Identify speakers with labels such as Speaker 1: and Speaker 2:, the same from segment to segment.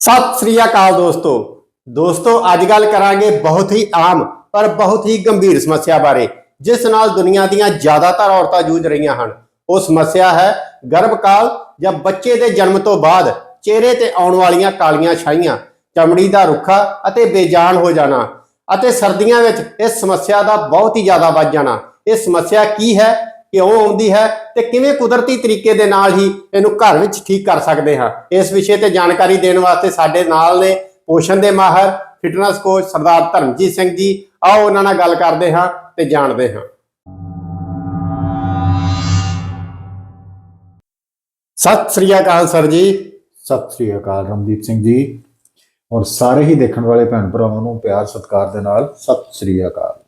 Speaker 1: ਸਤਿ ਸ੍ਰੀ ਅਕਾਲ ਦੋਸਤੋ। ਦੋਸਤੋ, ਅੱਜ ਗੱਲ ਕਰਾਂਗੇ ਬਹੁਤ ਹੀ ਆਮ ਪਰ ਬਹੁਤ ਹੀ ਗੰਭੀਰ ਸਮੱਸਿਆ ਬਾਰੇ, ਜਿਸ ਨਾਲ ਦੁਨੀਆ ਦੀਆਂ ਜ਼ਿਆਦਾਤਰ ਔਰਤਾਂ ਜੂਝ ਰਹੀਆਂ ਹਨ। ਉਹ ਸਮੱਸਿਆ ਹੈ ਗਰਭਕਾਲ ਜਾਂ ਬੱਚੇ ਦੇ ਜਨਮ ਤੋਂ ਬਾਅਦ ਚਿਹਰੇ ਤੇ ਆਉਣ ਵਾਲੀਆਂ ਕਾਲੀਆਂ ਛਾਈਆਂ, ਚਮੜੀ ਦਾ ਰੁੱਖਾ ਅਤੇ ਬੇਜਾਨ ਹੋ ਜਾਣਾ ਅਤੇ ਸਰਦੀਆਂ ਵਿੱਚ ਇਸ ਸਮੱਸਿਆ ਦਾ ਬਹੁਤ ਹੀ ਜ਼ਿਆਦਾ ਵੱਧ ਜਾਣਾ। ਇਹ ਸਮੱਸਿਆ ਕੀ ਹੈ? ਕਿਉਂ ਆਉਂਦੀ ਹੈ ਤੇ ਕਿਵੇਂ ਕੁਦਰਤੀ ਤਰੀਕੇ ਦੇ ਨਾਲ ਹੀ ਇਹਨੂੰ ਘਰ ਵਿੱਚ ਠੀਕ ਕਰ ਸਕਦੇ ਹਾਂ। ਇਸ ਵਿਸ਼ੇ ਤੇ ਜਾਣਕਾਰੀ ਦੇਣ ਵਾਸਤੇ ਸਾਡੇ ਨਾਲ ਨੇ ਪੋਸ਼ਣ ਦੇ ਮਾਹਰ, ਫਿਟਨੈਸ ਕੋਚ ਸਰਦਾਰ ਧਰਮਜੀਤ ਸਿੰਘ ਜੀ। ਆਓ ਉਹਨਾਂ ਨਾਲ ਗੱਲ ਕਰਦੇ ਹਾਂ ਤੇ ਜਾਣਦੇ ਹਾਂ। ਸਤਿ ਸ੍ਰੀ ਅਕਾਲ ਸਰ ਜੀ।
Speaker 2: ਸਤਿ ਸ੍ਰੀ ਅਕਾਲ ਰਮਦੀਪ ਸਿੰਘ ਜੀ। ਔਰ ਸਾਰੇ ਹੀ ਦੇਖਣ ਵਾਲੇ ਭੈਣ ਭਰਾਵਾਂ ਨੂੰ ਪਿਆਰ ਸਤਿਕਾਰ ਦੇ ਨਾਲ ਸਤਿ ਸ੍ਰੀ ਅਕਾਲ।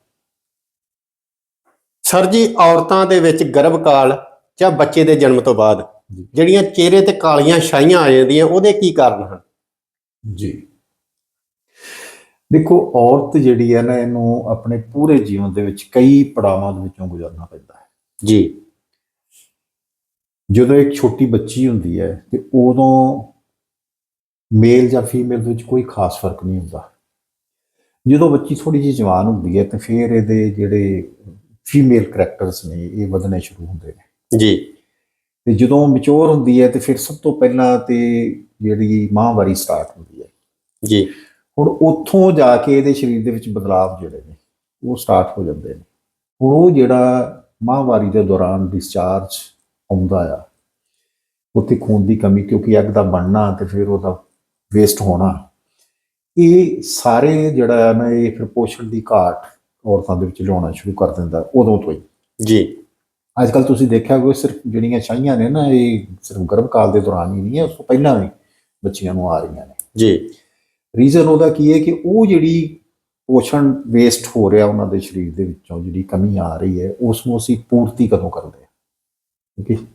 Speaker 1: ਸਰ ਜੀ ਔਰਤਾਂ ਦੇ ਵਿੱਚ ਗਰਭਕਾਲ ਜਾਂ ਬੱਚੇ ਦੇ ਜਨਮ ਤੋਂ ਬਾਅਦ। ਜਿਹੜੀਆਂ ਚਿਹਰੇ ਤੇ ਕਾਲੀਆਂ ਛਾਈਆਂ ਆ ਜਾਂਦੀਆਂ ਉਹਦੇ ਕੀ ਕਾਰਨ ਹਨ?
Speaker 2: ਜੀ। ਦੇਖੋ ਔਰਤ ਜਿਹੜੀ ਹੈ ਨਾ ਇਹਨੂੰ ਆਪਣੇ ਪੂਰੇ ਜੀਵਨ ਦੇ ਵਿੱਚ ਕਈ ਪੜਾਵਾਂ ਦੇ ਵਿੱਚੋਂ ਗੁਜ਼ਰਨਾ ਪੈਂਦਾ ਹੈ।
Speaker 1: ਜੀ।
Speaker 2: ਜਦੋਂ ਇੱਕ ਛੋਟੀ ਬੱਚੀ ਹੁੰਦੀ ਹੈ ਤੇ ਉਦੋਂ ਮੇਲ ਜਾਂ ਫੀਮੇਲ ਦੇ ਵਿੱਚ ਕੋਈ ਖਾਸ ਫ਼ਰਕ ਨਹੀਂ ਹੁੰਦਾ। ਜਦੋਂ ਬੱਚੀ ਥੋੜੀ ਜਿਹੀ ਜਵਾਨ ਹੁੰਦੀ ਹੈ ਤੇ ਫਿਰ ਇਹਦੇ ਜਿਹੜੇ ਫੀਮੇਲ ਕਰੈਕਟਰਸ ਨੇ ਇਹ ਵਧਣੇ ਸ਼ੁਰੂ ਹੁੰਦੇ ਨੇ।
Speaker 1: ਜੀ।
Speaker 2: ਤੇ ਜਦੋਂ ਮੈਚੁਰ ਹੁੰਦੀ ਹੈ ਤੇ ਫਿਰ ਸਭ ਤੋਂ ਪਹਿਲਾਂ ਤੇ ਜਿਹੜੀ ਮਾਹਵਾਰੀ ਸਟਾਰਟ ਹੁੰਦੀ ਹੈ।
Speaker 1: ਜੀ।
Speaker 2: ਹੁਣ ਉੱਥੋਂ ਜਾ ਕੇ ਇਹਦੇ ਸਰੀਰ ਦੇ ਵਿੱਚ ਬਦਲਾਵ ਜਿਹੜੇ ਨੇ ਉਹ ਸਟਾਰਟ ਹੋ ਜਾਂਦੇ ਨੇ। ਹੁਣ ਉਹ ਜਿਹੜਾ ਮਾਹਵਾਰੀ ਦੇ ਦੌਰਾਨ ਡਿਸਚਾਰਜ ਆਉਂਦਾ ਆ ਉੱਥੇ ਖੂਨ ਦੀ ਕਮੀ ਕਿਉਂਕਿ ਅੱਗ ਦਾ ਬਣਨਾ ਤੇ ਫਿਰ ਉਹਦਾ ਵੇਸਟ ਹੋਣਾ ਇਹ ਸਾਰੇ ਜਿਹੜਾ ਨਾ ਇਹ ਫਿਰ ਪੋਸ਼ਣ ਦੀ ਘਾਟ ਔਰਤਾਂ ਦੇ ਵਿੱਚ ਲਿਆਉਣਾ ਸ਼ੁਰੂ ਕਰ ਦਿੰਦਾ ਉਦੋਂ ਤੋਂ ਹੀ।
Speaker 1: ਜੀ।
Speaker 2: ਅੱਜ ਕੱਲ ਤੁਸੀਂ ਦੇਖਿਆ ਹੋਵੇ ਸਿਰਫ ਜਿਹੜੀਆਂ ਛਾਈਆਂ ਨੇ ਨਾ ਇਹ ਸਿਰਫ ਗਰਭਕਾਲ ਦੇ ਦੌਰਾਨ ਹੀ ਨਹੀਂ ਹੈ ਉਸ ਤੋਂ ਪਹਿਲਾਂ ਵੀ ਬੱਚੀਆਂ ਨੂੰ ਆ ਰਹੀਆਂ ਨੇ।
Speaker 1: ਜੀ।
Speaker 2: ਰੀਜ਼ਨ ਉਹਦਾ ਕੀ ਹੈ ਕਿ ਉਹ ਜਿਹੜੀ ਪੋਸ਼ਣ ਵੇਸਟ ਹੋ ਰਿਹਾ ਉਹਨਾਂ ਦੇ ਸਰੀਰ ਦੇ ਵਿੱਚੋਂ ਜਿਹੜੀ ਕਮੀ ਆ ਰਹੀ ਹੈ ਉਸ ਨੂੰ ਅਸੀਂ ਪੂਰਤੀ ਕਦੋਂ ਕਰਦੇ ਹਾਂ? ਠੀਕ ਹੈ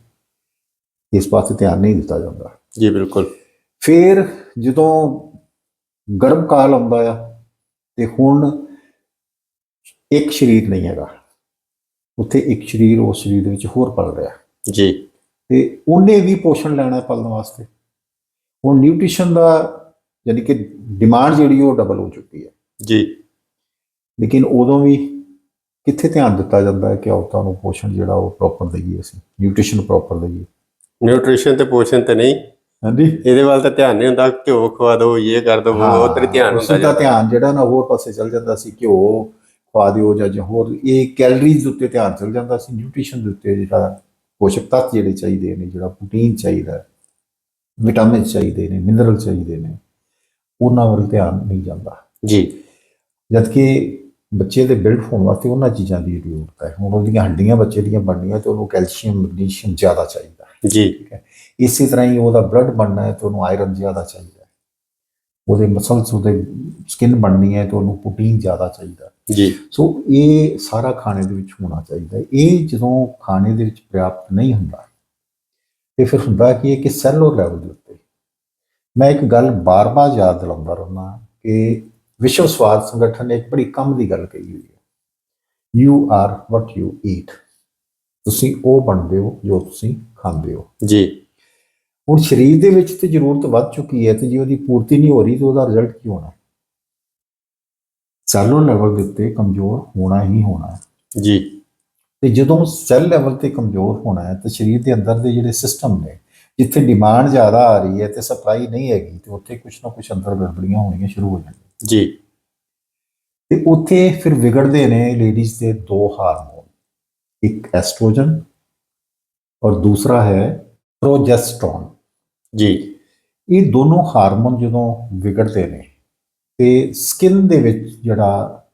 Speaker 2: ਇਸ ਪਾਸੇ ਧਿਆਨ ਨਹੀਂ ਦਿੱਤਾ ਜਾਂਦਾ।
Speaker 1: ਜੀ ਬਿਲਕੁਲ।
Speaker 2: ਫਿਰ ਜਦੋਂ ਗਰਭਕਾਲ ਆਉਂਦਾ ਆ ਤੇ ਹੁਣ ਇੱਕ ਸਰੀਰ ਨਹੀਂ ਹੈਗਾ। ਉੱਥੇ ਇੱਕ ਸਰੀਰ ਉਸ ਸਰੀਰ ਦੇ ਵਿੱਚ ਹੋਰ ਪਲ ਰਿਹਾ।
Speaker 1: ਜੀ।
Speaker 2: ਤੇ ਉਹਨੇ ਵੀ ਪੋਸ਼ਣ ਲੈਣਾ ਪਲਣ ਵਾਸਤੇ। ਹੁਣ ਨਿਊਟ੍ਰੀਸ਼ਨ ਦਾ ਯਾਨੀ ਕਿ ਡਿਮਾਂਡ ਜਿਹੜੀ ਉਹ ਡਬਲ ਹੋ ਚੁੱਕੀ ਹੈ।
Speaker 1: ਜੀ।
Speaker 2: ਲੇਕਿਨ ਉਦੋਂ ਵੀ ਕਿੱਥੇ ਧਿਆਨ ਦਿੱਤਾ ਜਾਂਦਾ ਹੈ ਕਿ ਔਰਤਾਂ ਨੂੰ ਪੋਸ਼ਣ ਜਿਹੜਾ ਉਹ ਪ੍ਰੋਪਰ ਦਈਏ ਅਸੀਂ ਨਿਊਟ੍ਰੀਸ਼ਨ ਪ੍ਰੋਪਰ ਦਈਏ?
Speaker 1: ਨਿਊਟ੍ਰੀਸ਼ਨ ਤੇ ਪੋਸ਼ਣ ਤੇ ਨਹੀਂ।
Speaker 2: ਹਾਂਜੀ।
Speaker 1: ਇਹਦੇ ਵੱਲ ਤਾਂ ਧਿਆਨ ਨਹੀਂ ਹੁੰਦਾ ਘਿਓ ਖਵਾ ਦਿਓ ਇਹ ਕਰ ਦਿਓ ਉਹ ਉਧਰ ਧਿਆਨ ਹੁੰਦਾ
Speaker 2: ਦਾ
Speaker 1: ਜੀ
Speaker 2: ਧਿਆਨ ਜਿਹੜਾ ਨਾ ਹੋਰ ਪਾਸੇ ਚੱਲ ਜਾਂਦਾ ਸੀ ਕਿ ਖਵਾ ਦਿਓ ਜਾਂ ਜਾਂ ਹੋਰ ਇਹ ਕੈਲਰੀਜ਼ ਉੱਤੇ ਧਿਆਨ ਚੱਲ ਜਾਂਦਾ ਸੀ ਨਿਊਟ੍ਰੀਸ਼ਨ ਦੇ ਉੱਤੇ ਜਿਹੜਾ ਪੋਸ਼ਕ ਤੱਤ ਜਿਹੜੇ ਚਾਹੀਦੇ ਨੇ ਜਿਹੜਾ ਪ੍ਰੋਟੀਨ ਚਾਹੀਦਾ ਵਿਟਾਮਿਨ ਚਾਹੀਦੇ ਨੇ ਮਿਨਰਲ ਚਾਹੀਦੇ ਨੇ ਉਹਨਾਂ ਵੱਲ ਧਿਆਨ ਨਹੀਂ ਜਾਂਦਾ।
Speaker 1: ਜੀ।
Speaker 2: ਜਦ ਕਿ ਬੱਚੇ ਦੇ ਬਿਲਡ ਹੋਣ ਵਾਸਤੇ ਉਹਨਾਂ ਚੀਜ਼ਾਂ ਦੀ ਜ਼ਰੂਰਤ ਹੈ। ਹੁਣ ਉਹਦੀਆਂ ਹੱਡੀਆਂ ਬੱਚੇ ਦੀਆਂ ਬਣਨੀਆਂ ਤੇ ਉਹਨੂੰ ਕੈਲਸ਼ੀਅਮ ਮੈਗਨੀਸ਼ੀਅਮ ਜ਼ਿਆਦਾ ਚਾਹੀਦਾ।
Speaker 1: ਜੀ।
Speaker 2: ਠੀਕ ਹੈ। ਇਸੇ ਤਰ੍ਹਾਂ ਹੀ ਉਹਦਾ ਬਲੱਡ ਬਣਨਾ ਹੈ ਤੇ ਉਹਨੂੰ ਆਇਰਨ ਜ਼ਿਆਦਾ ਚਾਹੀਦਾ ਉਹਦੇ ਮਸਲਸ ਉਹਦੇ ਸਕਿਨ ਬਣਨੀ ਹੈ ਤੇ ਉਹਨੂੰ ਪ੍ਰੋਟੀਨ ਜ਼ਿਆਦਾ ਚਾਹੀਦਾ।
Speaker 1: ਜੀ।
Speaker 2: ਸੋ ਇਹ ਸਾਰਾ ਖਾਣੇ ਦੇ ਵਿੱਚ ਹੋਣਾ ਚਾਹੀਦਾ ਹੈ। ਇਹ ਜਦੋਂ ਖਾਣੇ ਦੇ ਵਿੱਚ ਪ੍ਰਾਪਤ ਨਹੀਂ ਹੁੰਦਾ ਤੇ ਫਿਰ ਹੁੰਦਾ ਕੀ ਹੈ ਕਿ ਸੈਲੂਲਰ ਲੈਵਲ ਦੇ ਉੱਤੇ। ਮੈਂ ਇੱਕ ਗੱਲ ਬਾਰ-ਬਾਰ ਯਾਦ ਦਿਲਾਉਂਦਾ ਰਹਿੰਦਾ ਕਿ ਵਿਸ਼ਵ ਸਵਾਦ ਸੰਗਠਨ ਨੇ ਇੱਕ ਬੜੀ ਕੰਮ ਦੀ ਗੱਲ ਕਹੀ ਹੋਈ ਹੈ। You are what you eat ਤੁਸੀਂ ਉਹ ਬਣਦੇ ਹੋ ਜੋ ਤੁਸੀਂ ਖਾਂਦੇ ਹੋ।
Speaker 1: ਜੀ।
Speaker 2: ਹੁਣ ਸਰੀਰ ਦੇ ਵਿੱਚ ਤੇ ਜ਼ਰੂਰਤ ਵੱਧ ਚੁੱਕੀ ਹੈ ਤੇ ਜੇ ਉਹਦੀ ਪੂਰਤੀ ਨਹੀਂ ਹੋ ਰਹੀ ਤਾਂ ਉਹਦਾ ਰਿਜ਼ਲਟ ਕੀ ਹੋਣਾ? ਸੈਲੂਲਰ ਲੈਵਲ ਦੇ ਉੱਤੇ ਕਮਜ਼ੋਰ ਹੋਣਾ ਹੀ ਹੋਣਾ ਹੈ।
Speaker 1: ਜੀ।
Speaker 2: ਤੇ ਜਦੋਂ ਸੈੱਲ ਲੈਵਲ ਤੇ ਕਮਜ਼ੋਰ ਹੋਣਾ ਹੈ ਤਾਂ ਸਰੀਰ ਦੇ ਅੰਦਰ ਦੇ ਜਿਹੜੇ ਸਿਸਟਮ ਨੇ ਜਿੱਥੇ ਡਿਮਾਂਡ ਜ਼ਿਆਦਾ ਆ ਰਹੀ ਹੈ ਤੇ ਸਪਲਾਈ ਨਹੀਂ ਹੈਗੀ ਤੇ ਉੱਥੇ ਕੁਝ ਨਾ ਕੁਝ ਅੰਦਰ ਗੜਬੜੀਆਂ ਹੋਣੀਆਂ ਸ਼ੁਰੂ ਹੋ ਜਾਂਦੀਆਂ।
Speaker 1: ਜੀ।
Speaker 2: ਤੇ ਉੱਥੇ ਫਿਰ ਵਿਗੜਦੇ ਨੇ ਲੇਡੀਜ਼ ਦੇ ਦੋ ਹਾਰਮੋਨ ਇੱਕ ਐਸਟ੍ਰੋਜਨ ਔਰ ਦੂਸਰਾ ਹੈ ਪ੍ਰੋਜੈਸਟਰੋਨ
Speaker 1: ਜੀ।
Speaker 2: ਇਹ ਦੋਨੋਂ ਹਾਰਮੋਨ ਜਦੋਂ ਵਿਗੜਦੇ ਨੇ ਤੇ ਸਕਿਨ ਦੇ ਵਿੱਚ ਜਿਹੜਾ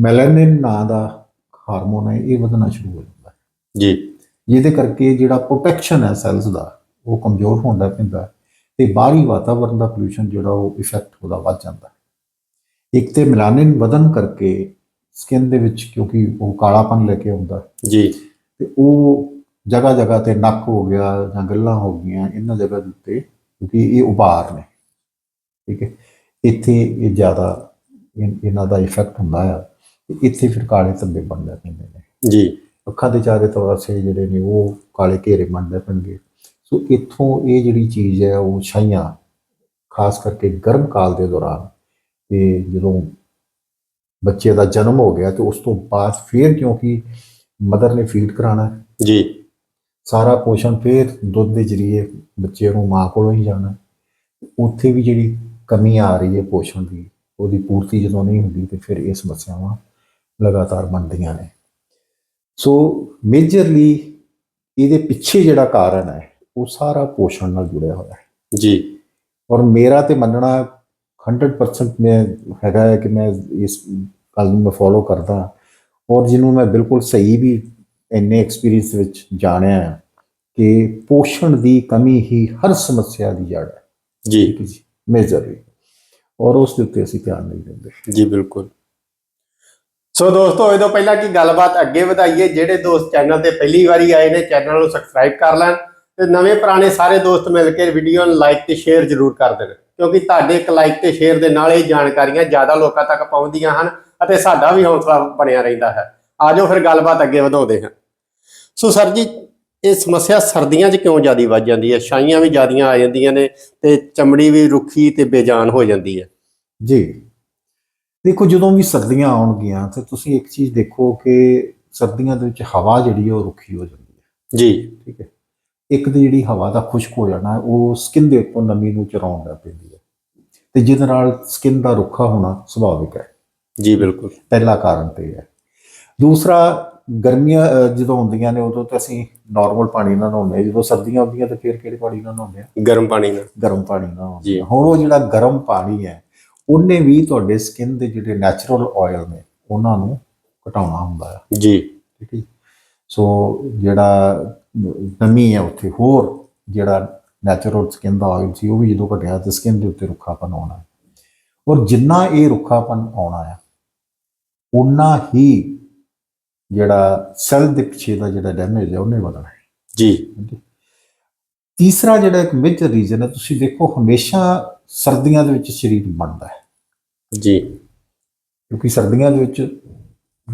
Speaker 2: ਮੈਲੈਨਿਨ ਨਾਂ ਦਾ ਹਾਰਮੋਨ ਹੈ ਇਹ ਵਧਣਾ ਸ਼ੁਰੂ ਹੋ ਜਾਂਦਾ ਹੈ।
Speaker 1: ਜੀ।
Speaker 2: ਜਿਹਦੇ ਕਰਕੇ ਜਿਹੜਾ ਪ੍ਰੋਟੈਕਸ਼ਨ ਹੈ ਸੈਲਸ ਦਾ ਉਹ ਕਮਜ਼ੋਰ ਹੁੰਦਾ ਪੈਂਦਾ ਤੇ ਬਾਹਰੀ ਵਾਤਾਵਰਣ ਦਾ ਪੋਲੂਸ਼ਨ ਜਿਹੜਾ ਉਹ ਇਫੈਕਟ ਉਹਦਾ ਵੱਧ ਜਾਂਦਾ ਇੱਕ ਤੇ ਮੈਲਾਨਿਨ ਵਧਨ ਕਰਕੇ ਸਕਿਨ ਦੇ ਵਿੱਚ ਕਿਉਂਕਿ ਉਹ ਕਾਲਾਪਨ ਲੈ ਕੇ ਆਉਂਦਾ
Speaker 1: ਜੀ।
Speaker 2: ਤੇ ਉਹ ਜਗ੍ਹਾ ਜਗ੍ਹਾ ਤੇ ਨੱਕ ਹੋ ਗਿਆ ਜਾਂ ਗੱਲਾਂ ਹੋ ਗਈਆਂ ਇਹਨਾਂ ਜਗ੍ਹਾ ਦੇ ਉੱਤੇ ਕਿਉਂਕਿ ਇਹ ਉਭਾਰ ਨੇ। ਠੀਕ ਹੈ। ਇੱਥੇ ਇਹ ਜ਼ਿਆਦਾ ਇਹਨਾਂ ਦਾ ਇਫੈਕਟ ਹੁੰਦਾ ਆ। ਇੱਥੇ ਫਿਰ ਕਾਲੇ ਧੱਬੇ ਬਣਦੇ ਪੈਂਦੇ ਨੇ।
Speaker 1: ਜੀ।
Speaker 2: ਅੱਖਾਂ ਦੇ ਚਾਰੇ ਪਾਸੇ ਜਿਹੜੇ ਨੇ ਉਹ ਕਾਲੇ ਘੇਰੇ ਬਣਦੇ ਪੈਣਗੇ। ਸੋ ਇੱਥੋਂ ਇਹ ਜਿਹੜੀ ਚੀਜ਼ ਹੈ ਉਹ ਛਾਈਆਂ ਖਾਸ ਕਰਕੇ ਗਰਮ ਕਾਲ ਦੇ ਦੌਰਾਨ ਤੇ ਜਦੋਂ ਬੱਚੇ ਦਾ ਜਨਮ ਹੋ ਗਿਆ ਤੇ ਉਸ ਤੋਂ ਬਾਅਦ ਫਿਰ ਕਿਉਂਕਿ ਮਦਰ ਨੇ ਫੀਡ ਕਰਾਣਾ
Speaker 1: ਜੀ।
Speaker 2: ਸਾਰਾ ਪੋਸ਼ਣ ਫਿਰ ਦੁੱਧ ਦੇ ਜਰੀਏ ਬੱਚੇ ਨੂੰ ਮਾਂ ਕੋਲੋਂ ਹੀ ਜਾਣਾ। ਉੱਥੇ ਵੀ ਜਿਹੜੀ ਕਮੀ ਆ ਰਹੀ ਹੈ ਪੋਸ਼ਣ ਦੀ ਉਹਦੀ ਪੂਰਤੀ ਜਦੋਂ ਨਹੀਂ ਹੁੰਦੀ ਤੇ ਫਿਰ ਇਹ ਸਮੱਸਿਆਵਾਂ ਲਗਾਤਾਰ ਬਣਦੀਆਂ ਨੇ। ਸੋ ਮੇਜਰਲੀ ਇਹਦੇ ਪਿੱਛੇ ਜਿਹੜਾ ਕਾਰਨ ਹੈ ਉਹ ਸਾਰਾ ਪੋਸ਼ਣ ਨਾਲ ਜੁੜਿਆ ਹੋਇਆ ਹੈ।
Speaker 1: ਜੀ।
Speaker 2: ਔਰ ਮੇਰਾ ਤੇ ਮੰਨਣਾ 100% ਮੈਂ ਹੈਗਾ ਹੈ ਕਿ ਮੈਂ ਇਸ ਗੱਲ ਨੂੰ ਮੈਂ ਫੋਲੋ ਕਰਦਾ ਔਰ ਜਿਹਨੂੰ ਮੈਂ ਬਿਲਕੁਲ ਸਹੀ ਵੀ ਇੰਨੇ ਐਕਸਪੀਰੀਅੰਸ ਵਿੱਚ ਜਾਣਿਆ ਹੈ ਕਿ ਪੋਸ਼ਣ ਦੀ ਕਮੀ ਹੀ ਹਰ ਸਮੱਸਿਆ ਦੀ ਜੜ ਹੈ।
Speaker 1: ਜੀ।
Speaker 2: ਜੀ। ਮੇਜਰਲੀ ਔਰ ਉਸ ਦੇ ਉੱਤੇ ਅਸੀਂ ਧਿਆਨ ਨਹੀਂ ਦਿੰਦੇ।
Speaker 1: ਜੀ, ਬਿਲਕੁਲ। ਸੋ ਦੋਸਤੋ ਇਹ ਤੋਂ ਪਹਿਲਾਂ ਕਿ ਗੱਲਬਾਤ ਅੱਗੇ ਵਧਾਈਏ, ਜਿਹੜੇ ਦੋਸਤ ਚੈਨਲ ਤੇ ਪਹਿਲੀ ਵਾਰੀ ਆਏ ਨੇ ਚੈਨਲ ਨੂੰ ਸਬਸਕ੍ਰਾਈਬ ਕਰ ਲੈਣ ਤੇ ਨਵੇਂ ਪੁਰਾਣੇ ਸਾਰੇ ਦੋਸਤ ਮਿਲ ਕੇ ਵੀਡੀਓ ਨੂੰ ਲਾਈਕ ਤੇ ਸ਼ੇਅਰ ਜ਼ਰੂਰ ਕਰ ਦੇਣ। ਕਿਉਂਕਿ ਤੁਹਾਡੇ ਇੱਕ ਲਾਈਕ ਤੇ ਸ਼ੇਅਰ ਦੇ ਨਾਲ ਇਹ ਜਾਣਕਾਰੀਆਂ ਜ਼ਿਆਦਾ ਲੋਕਾਂ ਤੱਕ ਪਹੁੰਚਦੀਆਂ ਹਨ ਅਤੇ ਸਾਡਾ ਵੀ ਹੌਸਲਾ ਬਣਿਆ ਰਹਿੰਦਾ ਹੈ। ਆਜੋ ਫਿਰ ਗੱਲਬਾਤ ਅੱਗੇ ਵਧਾਉਂਦੇ ਹਾਂ। ਸੋ ਸਰ ਜੀ ਇਹ ਸਮੱਸਿਆ ਸਰਦੀਆਂ 'ਚ ਕਿਉਂ ਜ਼ਿਆਦਾ ਵੱਧ ਜਾਂਦੀ ਹੈ? ਛਾਈਆਂ ਵੀ ਜ਼ਿਆਦੀਆਂ ਆ ਜਾਂਦੀਆਂ ਨੇ ਤੇ ਚਮੜੀ ਵੀ ਰੁੱਖੀ ਤੇ ਬੇਜਾਨ ਹੋ ਜਾਂਦੀ ਹੈ।
Speaker 2: ਜੀ। ਦੇਖੋ ਜਦੋਂ ਵੀ ਸਰਦੀਆਂ ਆਉਣਗੀਆਂ ਤੇ ਤੁਸੀਂ ਇੱਕ ਚੀਜ਼ ਦੇਖੋ ਕਿ ਸਰਦੀਆਂ ਦੇ ਵਿੱਚ ਹਵਾ ਜਿਹੜੀ ਹੈ ਉਹ ਰੁੱਖੀ ਹੋ ਜਾਂਦੀ ਹੈ।
Speaker 1: ਜੀ।
Speaker 2: ਠੀਕ ਹੈ। ਇੱਕ ਤੇ ਜਿਹੜੀ ਹਵਾ ਦਾ ਖੁਸ਼ਕ ਹੋ ਜਾਣਾ ਉਹ ਸਕਿਨ ਦੇ ਉੱਪਰ ਨਮੀ ਨੂੰ ਚਰਾਉਣ ਲੱਗ ਪੈਂਦੀ ਹੈ। ਤੇ ਜਿਹਦੇ ਨਾਲ ਸਕਿਨ ਦਾ ਰੁੱਖਾ ਹੋਣਾ ਸੁਭਾਵਿਕ ਹੈ।
Speaker 1: ਜੀ ਬਿਲਕੁਲ।
Speaker 2: ਪਹਿਲਾ ਕਾਰਨ ਤੇ ਹੈ। ਦੂਸਰਾ ਗਰਮੀਆਂ ਜਦੋਂ ਹੁੰਦੀਆਂ ਨੇ ਉਦੋਂ ਤਾਂ ਅਸੀਂ ਨਾਰਮਲ ਪਾਣੀ ਨਾਲ ਨਹਾਉਂਦੇ ਹਾਂ। ਜਦੋਂ ਸਰਦੀਆਂ ਆਉਂਦੀਆਂ ਤਾਂ ਫਿਰ ਕਿਹੜੇ ਪਾਣੀ ਨਾਲ ਨਹਾਉਂਦੇ ਹਾਂ?
Speaker 1: ਗਰਮ ਪਾਣੀ ਨਾਲ।
Speaker 2: ਗਰਮ ਪਾਣੀ ਨਾਲ ਨਹਾਉਂਦੇ। ਹਾਂ। ਹੁਣ ਉਹ ਜਿਹੜਾ ਗਰਮ ਪਾਣੀ ਹੈ ਉਹਨੇ ਵੀ ਤੁਹਾਡੇ ਸਕਿਨ ਦੇ ਜਿਹੜੇ ਨੈਚੁਰਲ ਆਇਲ ਨੇ ਉਹਨਾਂ ਨੂੰ ਘਟਾਉਣਾ ਹੁੰਦਾ ਹੈ।
Speaker 1: ਜੀ।
Speaker 2: ਠੀਕ ਹੈ ਜੀ। ਸੋ ਜਿਹੜਾ ਨਮੀ ਹੈ ਉੱਥੇ ਹੋਰ ਜਿਹੜਾ ਨੈਚੁਰਲ ਸਕਿਨ ਦਾ ਆਇਲ ਸੀ ਉਹ ਵੀ ਜਦੋਂ ਘਟਿਆ ਤੇ ਸਕਿਨ ਦੇ ਉੱਤੇ ਰੁੱਖਾਪਨ ਆਉਣਾ ਹੈ। ਔਰ ਜਿੰਨਾ ਇਹ ਰੁੱਖਾਪਨ ਆਉਣਾ ਹੈ ਉਨਾ ਹੀ ਜਿਹੜਾ ਸੈੱਲ ਦੇ ਪਿੱਛੇ ਦਾ ਜਿਹੜਾ ਡੈਮੇਜ ਹੈ ਉਹਨੇ ਵਧਣਾ ਹੈ।
Speaker 1: ਜੀ।
Speaker 2: ਤੀਸਰਾ ਜਿਹੜਾ ਇੱਕ ਮੇਜਰ ਰੀਜ਼ਨ ਹੈ ਤੁਸੀਂ ਦੇਖੋ ਹਮੇਸ਼ਾ ਸਰਦੀਆਂ ਦੇ ਵਿੱਚ ਸਰੀਰ ਬਣਦਾ ਹੈ।
Speaker 1: ਜੀ।
Speaker 2: ਕਿਉਂਕਿ ਸਰਦੀਆਂ ਦੇ ਵਿੱਚ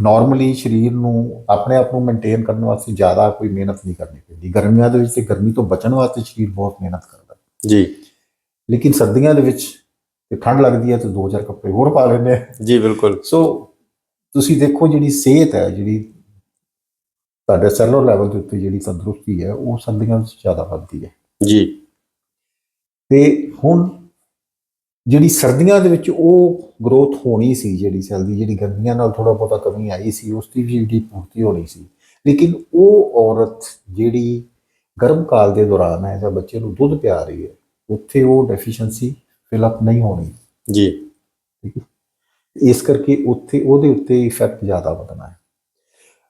Speaker 2: ਨਾਰਮਲੀ ਸਰੀਰ ਨੂੰ ਆਪਣੇ ਆਪ ਨੂੰ ਮੇਨਟੇਨ ਕਰਨ ਵਾਸਤੇ ਜ਼ਿਆਦਾ ਕੋਈ ਮਿਹਨਤ ਨਹੀਂ ਕਰਨੀ ਪੈਂਦੀ। ਗਰਮੀਆਂ ਦੇ ਵਿੱਚ ਤੇ ਗਰਮੀ ਤੋਂ ਬਚਣ ਵਾਸਤੇ ਸਰੀਰ ਬਹੁਤ ਮਿਹਨਤ ਕਰਦਾ।
Speaker 1: ਜੀ।
Speaker 2: ਲੇਕਿਨ ਸਰਦੀਆਂ ਦੇ ਵਿੱਚ ਤੇ ਠੰਡ ਲੱਗਦੀ ਹੈ ਤੇ ਦੋ ਚਾਰ ਕੱਪੜੇ ਹੋਰ ਪਾ ਲੈਂਦੇ ਆ।
Speaker 1: ਜੀ ਬਿਲਕੁਲ।
Speaker 2: ਸੋ ਤੁਸੀਂ ਦੇਖੋ ਜਿਹੜੀ ਸਿਹਤ ਹੈ ਜਿਹੜੀ ਤੁਹਾਡੇ ਸੈਲਰ ਲੈਵਲ ਦੇ ਉੱਤੇ ਜਿਹੜੀ ਤੰਦਰੁਸਤੀ ਹੈ ਉਹ ਸਰਦੀਆਂ ਵਿੱਚ ਜ਼ਿਆਦਾ ਵੱਧਦੀ ਹੈ।
Speaker 1: ਜੀ।
Speaker 2: ਤੇ ਹੁਣ ਜਿਹੜੀ ਸਰਦੀਆਂ ਦੇ ਵਿੱਚ ਉਹ ਗਰੋਥ ਹੋਣੀ ਸੀ ਜਿਹੜੀ ਸੈੱਲ ਦੀ ਜਿਹੜੀ ਗਰਮੀਆਂ ਨਾਲ ਥੋੜਾ ਬਹੁਤਾ ਕਮੀ ਆਈ ਸੀ ਉਸ ਦੀ ਵੀ ਜਿਹੜੀ ਪੂਰਤੀ ਹੋਣੀ ਸੀ। ਲੇਕਿਨ ਉਹ ਔਰਤ ਜਿਹੜੀ ਗਰਮ ਕਾਲ ਦੇ ਦੌਰਾਨ ਹੈ ਜਾਂ ਬੱਚੇ ਨੂੰ ਦੁੱਧ ਪਿਆ ਰਹੀ ਹੈ ਉੱਥੇ ਉਹ ਡੈਫੀਸ਼ੀਐਂਸੀ ਫਿਲ ਅਪ ਨਹੀਂ ਹੋਣੀ।
Speaker 1: ਜੀ।
Speaker 2: ਇਸ ਕਰਕੇ ਉੱਥੇ ਉਹਦੇ ਉੱਤੇ ਇਫੈਕਟ ਜ਼ਿਆਦਾ ਵਧਣਾ ਹੈ।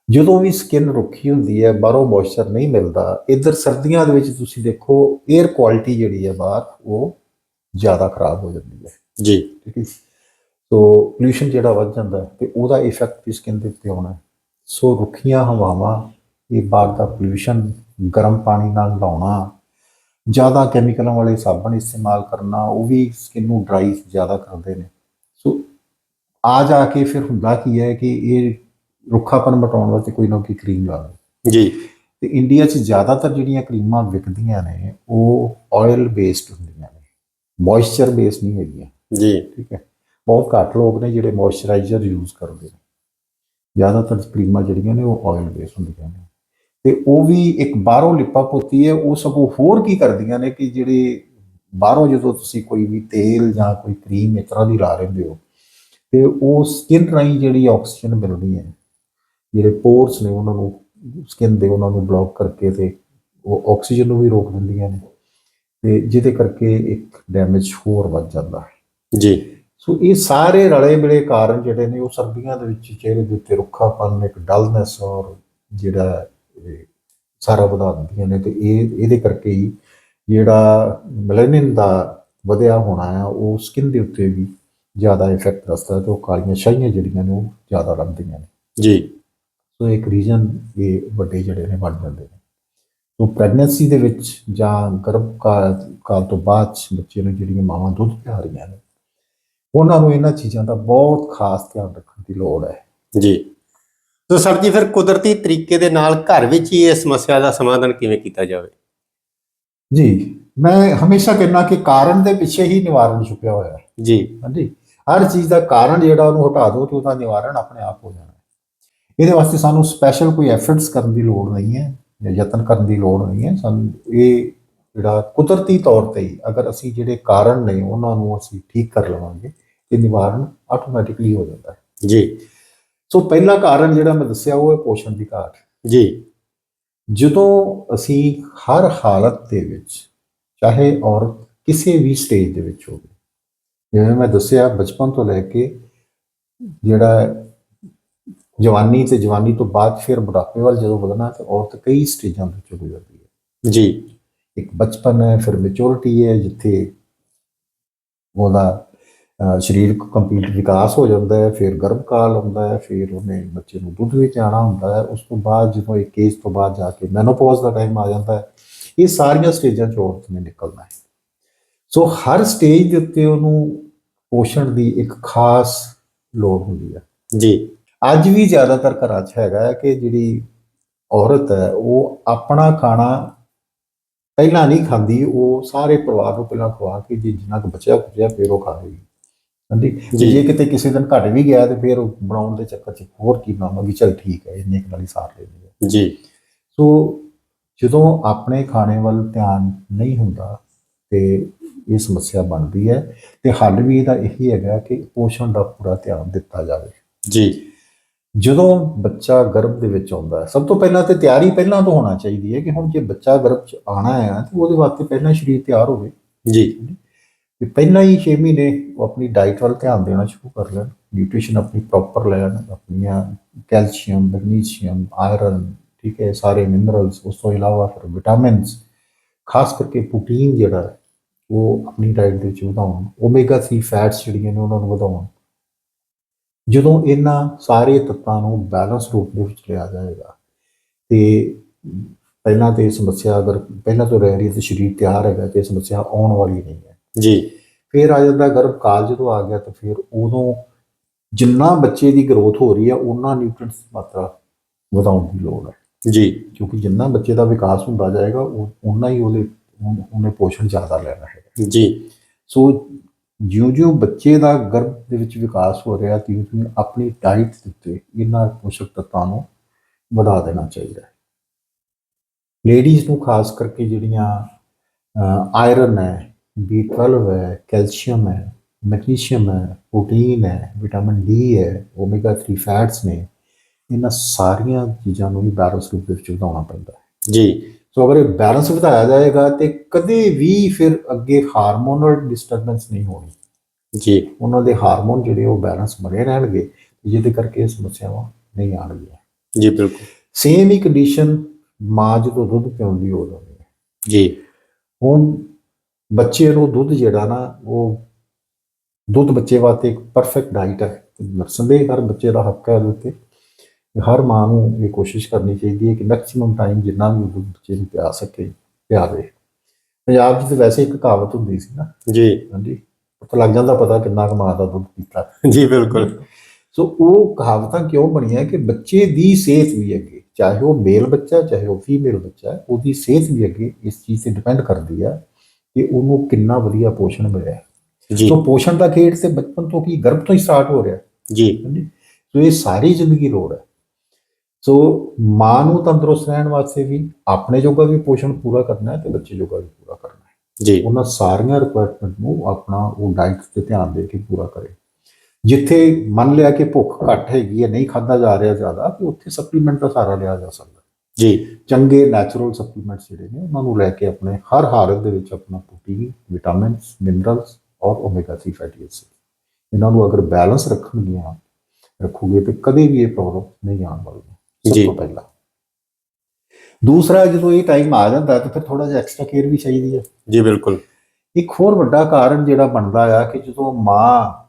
Speaker 2: ਜਦੋਂ ਵੀ ਸਕਿਨ ਰੁੱਖੀ ਹੁੰਦੀ ਹੈ ਬਾਹਰੋਂ ਮੋਇਸਚਰ ਨਹੀਂ ਮਿਲਦਾ ਇੱਧਰ ਸਰਦੀਆਂ ਦੇ ਵਿੱਚ ਤੁਸੀਂ ਦੇਖੋ 에ਅਰ ਕੁਆਲਿਟੀ ਜਿਹੜੀ ਹੈ ਬਾਹਰ ਉਹ ਜ਼ਿਆਦਾ ਖਰਾਬ ਹੋ ਜਾਂਦੀ ਹੈ।
Speaker 1: ਜੀ।
Speaker 2: ਠੀਕ ਹੈ ਸੋ ਪੋਲੂਸ਼ਨ ਜਿਹੜਾ ਵੱਧ ਜਾਂਦਾ ਤੇ ਉਹਦਾ ਇਫੈਕਟ ਵੀ ਸਕਿਨ ਦੇ ਉੱਤੇ ਆਉਣਾ ਸੋ ਰੁੱਖੀਆਂ ਹਵਾਵਾਂ ਇਹ ਬਾਹਰ ਦਾ ਪੋਲੂਸ਼ਨ ਗਰਮ ਪਾਣੀ ਨਾਲ ਨਹਾਉਣਾ ਜ਼ਿਆਦਾ ਕੈਮੀਕਲਾਂ ਵਾਲੇ ਸਾਬਣ ਇਸਤੇਮਾਲ ਕਰਨਾ ਉਹ ਵੀ ਸਕਿਨ ਨੂੰ ਡਰਾਈ ਜ਼ਿਆਦਾ ਕਰਦੇ ਨੇ। ਆ ਜਾ ਕੇ ਫਿਰ ਹੁੰਦਾ ਕੀ ਹੈ ਕਿ ਇਹ ਰੁੱਖਾਪਨ ਮਟਾਉਣ ਵਾਸਤੇ ਕੋਈ ਨਾ ਕੋਈ ਕਰੀਮ ਲਾ ਲਓ।
Speaker 1: ਜੀ।
Speaker 2: ਤੇ ਇੰਡੀਆ 'ਚ ਜ਼ਿਆਦਾਤਰ ਜਿਹੜੀਆਂ ਕਰੀਮਾਂ ਵਿਕਦੀਆਂ ਨੇ ਉਹ ਆਇਲ ਬੇਸਡ ਹੁੰਦੀਆਂ ਨੇ। ਮੋਇਸਚਰ ਬੇਸਡ ਨਹੀਂ ਹੈਗੀਆਂ।
Speaker 1: ਜੀ।
Speaker 2: ਠੀਕ ਹੈ? ਬਹੁਤ ਘੱਟ ਲੋਕ ਨੇ ਜਿਹੜੇ ਮੋਇਸਚਰਾਈਜ਼ਰ ਯੂਜ਼ ਕਰਦੇ ਨੇ। ਜ਼ਿਆਦਾਤਰ ਕਰੀਮਾਂ ਜਿਹੜੀਆਂ ਨੇ ਉਹ ਆਇਲ ਬੇਸ ਹੁੰਦੀਆਂ ਨੇ। ਤੇ ਉਹ ਵੀ ਇੱਕ ਬਾਹਰੋਂ ਲਿਪਾ ਪੋਤੀ ਹੈ ਉਹ ਸਗੋਂ ਹੋਰ ਕੀ ਕਰਦੀਆਂ ਨੇ ਕਿ ਜਿਹੜੇ ਬਾਹਰੋਂ ਜਦੋਂ ਤੁਸੀਂ ਕੋਈ ਵੀ ਤੇਲ ਜਾਂ ਕੋਈ ਕਰੀਮ ਇਸ ਤਰ੍ਹਾਂ ਦੀ ਲਾ ਰਹੇ ਹੋ ਤੇ ਉਹ ਸਕਿਨ ਰਾਹੀਂ ਜਿਹੜੀ ਆਕਸੀਜਨ ਮਿਲਦੀ ਹੈ ਜਿਹੜੇ ਪੋਰਸ ਨੇ ਉਹਨਾਂ ਨੂੰ ਸਕਿਨ ਦੇ ਉਹਨਾਂ ਨੂੰ ਬਲੌਕ ਕਰਕੇ ਤੇ ਉਹ ਆਕਸੀਜਨ ਨੂੰ ਵੀ ਰੋਕ ਦਿੰਦੀਆਂ ਨੇ ਤੇ ਜਿਹਦੇ ਕਰਕੇ ਇੱਕ ਡੈਮੇਜ ਹੋਰ ਵੱਧ ਜਾਂਦਾ ਹੈ।
Speaker 1: ਜੀ।
Speaker 2: ਸੋ ਇਹ ਸਾਰੇ ਰਲੇ ਮਿਲੇ ਕਾਰਨ ਜਿਹੜੇ ਨੇ ਉਹ ਸਰਦੀਆਂ ਦੇ ਵਿੱਚ ਚਿਹਰੇ ਦੇ ਉੱਤੇ ਰੁੱਖਾਪਨ ਇੱਕ ਡਲਨੈਸ ਔਰ ਜਿਹੜਾ ਸਾਰਾ ਵਧਾ ਦਿੰਦੀਆਂ ਨੇ ਤੇ ਇਹ ਇਹਦੇ ਕਰਕੇ ਹੀ ਜਿਹੜਾ ਮੈਲੈਨਿਨ ਦਾ ਵਧਿਆ ਹੋਣਾ ਆ ਉਹ ਸਕਿਨ ਦੇ ਉੱਤੇ ਵੀ ਜ਼ਿਆਦਾ ਇਫੈਕਟ ਦੱਸਦਾ ਹੈ ਤੇ ਉਹ ਕਾਲੀਆਂ ਛਾਈਆਂ ਜਿਹੜੀਆਂ ਨੇ ਉਹ ਜ਼ਿਆਦਾ ਲੱਗਦੀਆਂ ਨੇ।
Speaker 1: ਜੀ।
Speaker 2: ਸੋ ਇੱਕ ਰੀਜ਼ਨ ਇਹ ਵੱਡੇ ਜਿਹੜੇ ਨੇ ਬਣ ਜਾਂਦੇ ਨੇ। ਸੋ ਪ੍ਰੈਗਨੈਂਸੀ ਦੇ ਵਿੱਚ ਜਾਂ ਗਰਭ ਕਾਲ ਤੋਂ ਬਾਅਦ ਬੱਚੇ ਨੂੰ ਜਿਹੜੀਆਂ ਮਾਵਾਂ ਦੁੱਧ ਪਿਆ ਰਹੀਆਂ ਨੇ ਉਹਨਾਂ ਨੂੰ ਇਹਨਾਂ ਚੀਜ਼ਾਂ ਦਾ ਬਹੁਤ ਖਾਸ ਧਿਆਨ ਰੱਖਣ ਦੀ ਲੋੜ ਹੈ।
Speaker 1: ਜੀ। ਸੋ ਸਰ ਜੀ ਫਿਰ ਕੁਦਰਤੀ ਤਰੀਕੇ ਦੇ ਨਾਲ ਘਰ ਵਿੱਚ ਹੀ ਇਸ ਸਮੱਸਿਆ ਦਾ ਸਮਾਧਾਨ ਕਿਵੇਂ ਕੀਤਾ ਜਾਵੇ?
Speaker 2: ਜੀ ਮੈਂ ਹਮੇਸ਼ਾ ਕਹਿੰਦਾ ਕਿ ਕਾਰਨ ਦੇ ਪਿੱਛੇ ਹੀ ਨਿਵਾਰਨ ਛੁਪਿਆ ਹੋਇਆ ਹੈ।
Speaker 1: ਜੀ।
Speaker 2: ਹਾਂਜੀ। ਹਰ ਚੀਜ਼ ਦਾ ਕਾਰਨ ਜਿਹੜਾ ਉਹਨੂੰ ਹਟਾ ਦਿਓ ਤੇ ਉਹਦਾ ਨਿਵਾਰਨ ਆਪਣੇ ਆਪ ਹੋ ਜਾਣਾ। ਇਹਦੇ ਵਾਸਤੇ ਸਾਨੂੰ ਸਪੈਸ਼ਲ ਕੋਈ ਐਫਰਟਸ ਕਰਨ ਦੀ ਲੋੜ ਨਹੀਂ ਹੈ ਜਾਂ ਯਤਨ ਕਰਨ ਦੀ ਲੋੜ ਨਹੀਂ ਹੈ। ਸਾਨੂੰ ਇਹ ਜਿਹੜਾ ਕੁਦਰਤੀ ਤੌਰ ਤੇ ਹੀ ਅਗਰ ਅਸੀਂ ਜਿਹੜੇ ਕਾਰਨ ਨੇ ਉਹਨਾਂ ਨੂੰ ਅਸੀਂ ਠੀਕ ਕਰ ਲਵਾਂਗੇ ਤੇ ਨਿਵਾਰਨ ਆਟੋਮੈਟਿਕਲੀ ਹੋ ਜਾਂਦਾ ਹੈ।
Speaker 1: ਜੀ।
Speaker 2: ਸੋ ਪਹਿਲਾ ਕਾਰਨ ਜਿਹੜਾ ਮੈਂ ਦੱਸਿਆ ਉਹ ਹੈ ਪੋਸ਼ਣ ਦੀ ਘਾਟ।
Speaker 1: ਜੀ।
Speaker 2: ਜਦੋਂ ਅਸੀਂ ਹਰ ਹਾਲਤ ਦੇ ਵਿੱਚ ਚਾਹੇ ਔਰਤ ਕਿਸੇ ਵੀ ਸਟੇਜ ਦੇ ਵਿੱਚ ਹੋਵੇ ਜਿਵੇਂ ਮੈਂ ਦੱਸਿਆ ਬਚਪਨ ਤੋਂ ਲੈ ਕੇ ਜਿਹੜਾ ਜਵਾਨੀ ਤੇ ਜਵਾਨੀ ਤੋਂ ਬਾਅਦ ਫਿਰ ਬੁਢਾਪੇ ਵੱਲ ਜਦੋਂ ਵਧਣਾ ਤੇ ਔਰਤ ਕਈ ਸਟੇਜਾਂ ਦੇ ਵਿੱਚੋਂ ਗੁਜ਼ਰਦੀ ਹੈ।
Speaker 1: ਜੀ।
Speaker 2: ਇੱਕ ਬਚਪਨ ਹੈ ਫਿਰ ਮੈਚੁਰਿਟੀ ਹੈ ਜਿੱਥੇ ਉਹਦਾ ਸਰੀਰਕ ਕੰਪਲੀਟ ਵਿਕਾਸ ਹੋ ਜਾਂਦਾ ਹੈ ਫਿਰ ਗਰਭ ਕਾਲ ਹੁੰਦਾ ਹੈ ਫਿਰ ਉਹਨੇ ਬੱਚੇ ਨੂੰ ਦੁੱਧ ਵਿੱਚ ਆਣਾ ਹੁੰਦਾ ਹੈ ਉਸ ਤੋਂ ਬਾਅਦ ਜਦੋਂ ਇੱਕ ਏਜ ਤੋਂ ਬਾਅਦ ਜਾ ਕੇ ਮੈਨੋਪੌਜ਼ ਦਾ ਟਾਈਮ ਆ ਜਾਂਦਾ ਹੈ ਇਹ ਸਾਰੀਆਂ ਸਟੇਜਾਂ 'ਚ ਔਰਤ ਨੇ ਨਿਕਲਣਾ ਹੈ। ਸੋ ਹਰ ਸਟੇਜ ਦੇ ਉੱਤੇ ਉਹਨੂੰ ਪੋਸ਼ਣ ਦੀ ਇੱਕ ਖਾਸ ਲੋੜ ਹੁੰਦੀ ਹੈ
Speaker 1: ਜੀ।
Speaker 2: ਅੱਜ ਵੀ ਜ਼ਿਆਦਾਤਰ ਘਰਾਂ 'ਚ ਹੈਗਾ ਹੈ ਕਿ ਜਿਹੜੀ ਔਰਤ ਹੈ ਉਹ ਆਪਣਾ ਖਾਣਾ ਪਹਿਲਾਂ ਨਹੀਂ ਖਾਂਦੀ ਉਹ ਸਾਰੇ ਪਰਿਵਾਰ ਨੂੰ ਪਹਿਲਾਂ ਖਵਾ ਕੇ ਜੇ ਜਿੰਨਾ ਕੁ ਬਚਿਆ ਕੁਚਿਆ ਫਿਰ ਉਹ ਖਾਵੇਗੀ ਹਾਂਜੀ।
Speaker 1: ਜੇ।
Speaker 2: ਕਿਤੇ ਕਿਸੇ ਦਿਨ ਘਟ ਵੀ ਗਿਆ ਤੇ ਫਿਰ ਉਹ ਬਣਾਉਣ ਦੇ ਚੱਕਰ 'ਚ ਹੋਰ ਕੀ ਬਣਾਵਾਂਗੀ ਚਲ ਠੀਕ ਹੈ ਇੰਨੇ ਕੁ ਨਾਲ ਹੀ ਸਾਰ ਲੈਂਦੀ ਹੈ
Speaker 1: ਜੀ।
Speaker 2: ਸੋ ਜਦੋਂ ਆਪਣੇ ਖਾਣੇ ਵੱਲ ਧਿਆਨ ਨਹੀਂ ਹੁੰਦਾ ਤੇ ਇਹ ਸਮੱਸਿਆ ਬਣਦੀ ਹੈ ਤੇ ਹੱਲ ਵੀ ਇਹਦਾ ਇਹੀ ਹੈਗਾ ਕਿ ਪੋਸ਼ਣ ਦਾ ਪੂਰਾ ਧਿਆਨ ਦਿੱਤਾ ਜਾਵੇ।
Speaker 1: ਜੀ।
Speaker 2: ਜਦੋਂ ਬੱਚਾ ਗਰਭ ਦੇ ਵਿੱਚ ਆਉਂਦਾ ਹੈ ਸਭ ਤੋਂ ਪਹਿਲਾਂ ਤੇ ਤਿਆਰੀ ਪਹਿਲਾਂ ਤੋਂ ਹੋਣਾ ਚਾਹੀਦੀ ਹੈ ਕਿ ਹੁਣ ਜੇ ਬੱਚਾ ਗਰਭ ਚ ਆਣਾ ਹੈ ਤੇ ਉਹਦੇ ਵਾਸਤੇ ਪਹਿਲਾਂ ਸਰੀਰ ਤਿਆਰ ਹੋਵੇ।
Speaker 1: ਜੀ।
Speaker 2: ਤੇ ਪਹਿਲਾਂ ਹੀ 6 ਮਹੀਨੇ ਉਹ ਆਪਣੀ ਡਾਈਟ ਵੱਲ ਧਿਆਨ ਦੇਣਾ ਸ਼ੁਰੂ ਕਰ ਲੈਣ ਨਿਊਟ੍ਰੀਸ਼ਨ ਆਪਣੀ ਪ੍ਰੋਪਰ ਲੈਣ ਆਪਣੀਆਂ ਕੈਲਸ਼ੀਅਮ ਮੈਗਨੀਸ਼ੀਅਮ ਆਇਰਨ ਠੀਕ ਹੈ ਸਾਰੇ ਮਿਨਰਲਸ ਉਸ ਤੋਂ ਇਲਾਵਾ ਫਿਰ ਵਿਟਾਮਿਨਸ ਖਾਸ ਕਰਕੇ ਪ੍ਰੋਟੀਨ ਜਿਹੜਾ ਉਹ ਆਪਣੀ ਡਾਈਟ ਦੇ ਵਿੱਚ ਵਧਾਉਣ ਓਮੇਗਾ 3 ਫੈਟਸ ਜਿਹੜੀਆਂ ਨੇ ਉਹਨਾਂ ਨੂੰ ਵਧਾਉਣ। ਜਦੋਂ ਇਹਨਾਂ ਸਾਰੇ ਤੱਤਾਂ ਨੂੰ ਬੈਲੈਂਸ ਰੂਪ ਦੇ ਵਿੱਚ ਲਿਆ ਜਾਏਗਾ ਤੇ ਪਹਿਲਾਂ ਤੇ ਸਮੱਸਿਆ ਅਗਰ ਪਹਿਲਾਂ ਤੋਂ ਰਹਿ ਰਹੀ ਹੈ ਤੇ ਸਰੀਰ ਤਿਆਰ ਹੈਗਾ ਤੇ ਸਮੱਸਿਆ ਆਉਣ ਵਾਲੀ ਨਹੀਂ ਹੈ।
Speaker 1: ਜੀ।
Speaker 2: ਫਿਰ ਆ ਜਾਂਦਾ ਗਰਭ ਕਾਲ ਜਦੋਂ ਆ ਗਿਆ ਤਾਂ ਫਿਰ ਉਦੋਂ ਜਿੰਨਾ ਬੱਚੇ ਦੀ ਗਰੋਥ ਹੋ ਰਹੀ ਹੈ ਉਹਨਾਂ ਨਿਊਟ੍ਰੀਐਂਟਸ ਦੀ ਮਾਤਰਾ ਵਧਾਉਣ ਦੀ ਲੋੜ ਹੈ।
Speaker 1: ਜੀ।
Speaker 2: ਕਿਉਂਕਿ ਜਿੰਨਾ ਬੱਚੇ ਦਾ ਵਿਕਾਸ ਹੁੰਦਾ ਜਾਏਗਾ ਉਹ ਉਨਾ ਹੀ ਉਹਦੇ ਉਹਨੇ ਪੋਸ਼ਣ ਜ਼ਿਆਦਾ ਲੈਣਾ ਹੈ
Speaker 1: ਜੀ।
Speaker 2: ਸੋ ਜਿਉਂ-ਜਿਉਂ ਬੱਚੇ ਦਾ ਗਰਭ ਦੇ ਵਿੱਚ ਵਿਕਾਸ ਹੋ ਰਿਹਾ ਤਿਉਂ-ਤਿਉਂ ਆਪਣੀ ਡਾਈਟ ਦੇ ਉੱਤੇ ਇਹਨਾਂ ਪੋਸ਼ਕ ਤੱਤਾਂ ਨੂੰ ਵਧਾ ਦੇਣਾ ਚਾਹੀਦਾ ਹੈ। ਲੇਡੀਜ਼ ਨੂੰ ਖਾਸ ਕਰਕੇ ਜਿਹੜੀਆਂ ਆਇਰਨ ਹੈ B12 ਹੈ ਕੈਲਸ਼ੀਅਮ ਹੈ ਮੈਗਨੀਸ਼ੀਅਮ ਹੈ ਪ੍ਰੋਟੀਨ ਹੈ ਵਿਟਾਮਿਨ ਡੀ ਹੈ ਓਮੇਗਾ 3 ਫੈਟਸ ਨੇ ਇਹਨਾਂ ਸਾਰੀਆਂ ਚੀਜ਼ਾਂ ਨੂੰ ਵੀ ਬੈਲੈਂਸ ਰੂਪ ਦੇ ਵਿੱਚ ਵਧਾਉਣਾ ਪੈਂਦਾ ਹੈ।
Speaker 1: ਜੀ।
Speaker 2: ਸੋ ਅਗਰ ਇਹ ਬੈਲੈਂਸ ਵਧਾਇਆ ਜਾਏਗਾ ਤੇ ਕਦੇ ਵੀ ਫਿਰ ਅੱਗੇ ਹਾਰਮੋਨਲ ਡਿਸਟਰਬੈਂਸ ਨਹੀਂ ਹੋਣੀ।
Speaker 1: ਜੀ।
Speaker 2: ਉਹਨਾਂ ਦੇ ਹਾਰਮੋਨ ਜਿਹੜੇ ਉਹ ਬੈਲੈਂਸ ਬਣੇ ਰਹਿਣਗੇ ਜਿਹਦੇ ਕਰਕੇ ਇਹ ਸਮੱਸਿਆਵਾਂ ਨਹੀਂ ਆਉਣਗੀਆਂ।
Speaker 1: ਜੀ ਬਿਲਕੁਲ।
Speaker 2: ਸੇਮ ਹੀ ਕੰਡੀਸ਼ਨ ਮਾਂ ਜਦੋਂ ਦੁੱਧ ਪਿਆਉਂਦੀ ਹੋ ਜਾਂਦੀ ਹੈ
Speaker 1: ਜੀ।
Speaker 2: ਹੁਣ ਬੱਚੇ ਨੂੰ ਦੁੱਧ ਜਿਹੜਾ ਨਾ ਉਹ ਦੁੱਧ ਬੱਚੇ ਵਾਸਤੇ ਇੱਕ ਪਰਫੈਕਟ ਡਾਈਟ ਹੈ। ਨਰਸੰਦੇ ਹਰ ਬੱਚੇ ਦਾ ਹੱਕ ਹੈ ਉਹਦੇ ਕਿ ਹਰ ਮਾਂ ਨੂੰ ਇਹ ਕੋਸ਼ਿਸ਼ ਕਰਨੀ ਚਾਹੀਦੀ ਹੈ ਕਿ ਮੈਕਸਿਮਮ ਟਾਈਮ ਜਿੰਨਾ ਵੀ ਉਹ ਦੁੱਧ ਬੱਚੇ ਨੂੰ ਪਿਆ ਸਕੇ ਪਿਆਵੇ ਪੰਜਾਬ 'ਚ ਤਾਂ ਵੈਸੇ ਇੱਕ ਕਹਾਵਤ ਹੁੰਦੀ ਸੀ ਨਾ
Speaker 1: ਜੀ।
Speaker 2: ਹਾਂਜੀ ਪਤਾ ਲੱਗ ਜਾਂਦਾ ਪਤਾ ਕਿੰਨਾ ਕੁ ਮਾਂ ਦਾ ਦੁੱਧ ਪੀਤਾ।
Speaker 1: ਜੀ ਬਿਲਕੁਲ।
Speaker 2: ਸੋ ਉਹ ਕਹਾਵਤਾਂ ਕਿਉਂ ਬਣੀਆਂ ਕਿ ਬੱਚੇ ਦੀ ਸਿਹਤ ਵੀ ਅੱਗੇ ਚਾਹੇ ਉਹ ਮੇਲ ਬੱਚਾ ਚਾਹੇ ਉਹ ਫੀਮੇਲ ਬੱਚਾ ਹੈ, ਉਹਦੀ ਸਿਹਤ ਵੀ ਅੱਗੇ ਇਸ ਚੀਜ਼ ਤੇ ਡਿਪੈਂਡ ਕਰਦੀ ਆ ਕਿ ਉਹਨੂੰ ਕਿੰਨਾ ਵਧੀਆ ਪੋਸ਼ਣ ਮਿਲਿਆ।
Speaker 1: ਜੀ।
Speaker 2: ਸੋ ਪੋਸ਼ਣ ਦਾ ਖੇਡ ਤੇ ਬਚਪਨ ਤੋਂ ਕੀ ਗਰਭ ਤੋਂ ਹੀ ਸਟਾਰਟ ਹੋ ਰਿਹਾ।
Speaker 1: ਜੀ।
Speaker 2: ਸੋ ਇਹ ਸਾਰੀ ਜ਼ਿੰਦਗੀ ਲੋੜ ਹੈ। ਸੋ ਮਾਂ ਨੂੰ ਤੰਦਰੁਸਤ ਰਹਿਣ ਵਾਸਤੇ ਵੀ ਆਪਣੇ ਜੋਗਾ ਵੀ ਪੋਸ਼ਣ ਪੂਰਾ ਕਰਨਾ ਹੈ ਤੇ ਬੱਚੇ ਜੋਗਾ ਵੀ ਪੂਰਾ ਕਰਨਾ ਹੈ।
Speaker 1: ਜੀ।
Speaker 2: ਉਹਨਾਂ ਸਾਰੀਆਂ ਰਿਕੁਆਇਰਮੈਂਟ ਨੂੰ ਆਪਣਾ ਉਹ ਡਾਈਟ ਤੇ ਧਿਆਨ ਦੇ ਕੇ ਪੂਰਾ ਕਰੇ। ਜਿੱਥੇ ਮੰਨ ਲਿਆ ਕਿ ਭੁੱਖ ਘੱਟ ਹੈਗੀ ਹੈ ਨਹੀਂ ਖਾਦਾ ਜਾ ਰਿਹਾ ਜ਼ਿਆਦਾ ਤੇ ਉੱਥੇ ਸਪਲੀਮੈਂਟ ਦਾ ਸਹਾਰਾ ਲਿਆ ਜਾ ਸਕਦਾ।
Speaker 1: ਜੀ।
Speaker 2: ਚੰਗੇ ਨੈਚੁਰਲ ਸਪਲੀਮੈਂਟਸ ਜਿਹੜੇ ਨੇ ਉਹਨਾਂ ਨੂੰ ਲੈ ਕੇ ਆਪਣੇ ਹਰ ਹਾਲਤ ਦੇ ਵਿੱਚ ਆਪਣਾ ਪ੍ਰੋਟੀਨ ਵਿਟਾਮਿਨਸ ਮਿਨਰਲਸ ਔਰ ਓਮੇਗਾ 3 ਫੈਟੀ ਐਸਿਡ ਇਹਨਾਂ ਨੂੰ ਅਗਰ ਬੈਲੈਂਸ ਰੱਖਣਗੀਆਂ ਰੱਖੋਗੇ ਤੇ ਕਦੇ ਵੀ ਇਹ ਪ੍ਰੋਬਲਮ ਨਹੀਂ ਆਉਣ ਵਾਲੀ ਸਭ। ਤੋਂ ਪਹਿਲਾਂ। ਦੂਸਰਾ ਜਦੋਂ ਇਹ ਟਾਈਮ ਆ ਜਾਂਦਾ ਤਾਂ ਫਿਰ ਥੋੜਾ ਜਿਹਾ ਐਕਸਟਰਾ ਕੇਅਰ ਵੀ ਚਾਹੀਦੀ ਹੈ।
Speaker 1: ਜੀ ਬਿਲਕੁਲ।
Speaker 2: ਇੱਕ ਹੋਰ ਵੱਡਾ ਕਾਰਨ ਜਿਹੜਾ ਬਣਦਾ ਆ ਕਿ ਜਦੋਂ ਮਾਂ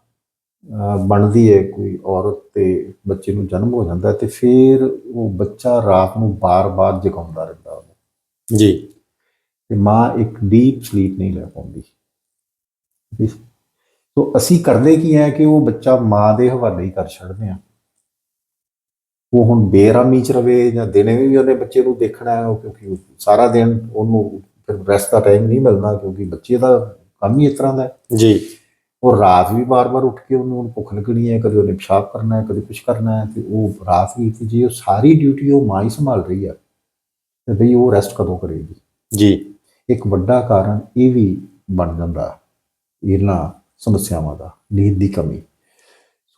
Speaker 2: ਬਣਦੀ ਹੈ ਕੋਈ ਔਰਤ ਤੇ ਬੱਚੇ ਨੂੰ ਜਨਮ ਹੋ ਜਾਂਦਾ ਤੇ ਫਿਰ ਉਹ ਬੱਚਾ ਰਾਤ ਨੂੰ ਬਾਰ-ਬਾਰ ਜਗਾਉਂਦਾ ਰਹਿੰਦਾ ਉਹਨੂੰ।
Speaker 1: ਜੀ।
Speaker 2: ਤੇ ਮਾਂ ਇੱਕ ਡੀਪ ਸਲੀਪ ਨਹੀਂ ਲੈ ਪਾਉਂਦੀ। ਸੋ ਅਸੀਂ ਕਰਦੇ ਕੀ ਹੈ ਕਿ ਉਹ ਬੱਚਾ ਮਾਂ ਦੇ ਹਵਾਲੇ ਹੀ ਕਰ ਛੱਡਦੇ ਆ ਉਹ ਹੁਣ ਬੇਰਾਮੀ ਚ ਰਵੇ ਜਾਂ ਦਿਨੇ ਵੀ ਉਹਨੇ ਬੱਚੇ ਨੂੰ ਦੇਖਣਾ ਹੈ ਉਹ ਕਿਉਂਕਿ ਸਾਰਾ ਦਿਨ ਉਹਨੂੰ ਫਿਰ ਰੈਸਟ ਦਾ ਟਾਈਮ ਨਹੀਂ ਮਿਲਦਾ ਕਿਉਂਕਿ ਬੱਚੇ ਦਾ ਕੰਮ ਹੀ ਇਸ ਤਰ੍ਹਾਂ ਦਾ ਹੈ।
Speaker 1: ਜੀ।
Speaker 2: ਉਹ ਰਾਤ ਵੀ ਬਾਰ-ਬਾਰ ਉੱਠ ਕੇ ਉਹਨੂੰ ਉਹਨੂੰ ਭੁੱਖ ਲੱਗਣੀ ਹੈ ਕਦੇ ਉਹਨੇ ਪਿਸ਼ਾਬ ਕਰਨਾ ਹੈ ਕਦੇ ਕੁਝ ਕਰਨਾ ਹੈ ਤੇ ਉਹ ਰਾਤ ਵੀ ਤੇ ਜੇ ਉਹ ਸਾਰੀ ਡਿਊਟੀ ਉਹ ਮਾਂ ਹੀ ਸੰਭਾਲ ਰਹੀ ਹੈ ਤੇ ਬਈ ਉਹ ਰੈਸਟ ਕਦੋਂ ਕਰੇਗੀ?
Speaker 1: ਜੀ।
Speaker 2: ਇੱਕ ਵੱਡਾ ਕਾਰਨ ਇਹ ਵੀ ਬਣ ਜਾਂਦਾ ਇਹਨਾਂ ਸਮੱਸਿਆਵਾਂ ਦਾ ਨੀਂਦ ਦੀ ਕਮੀ।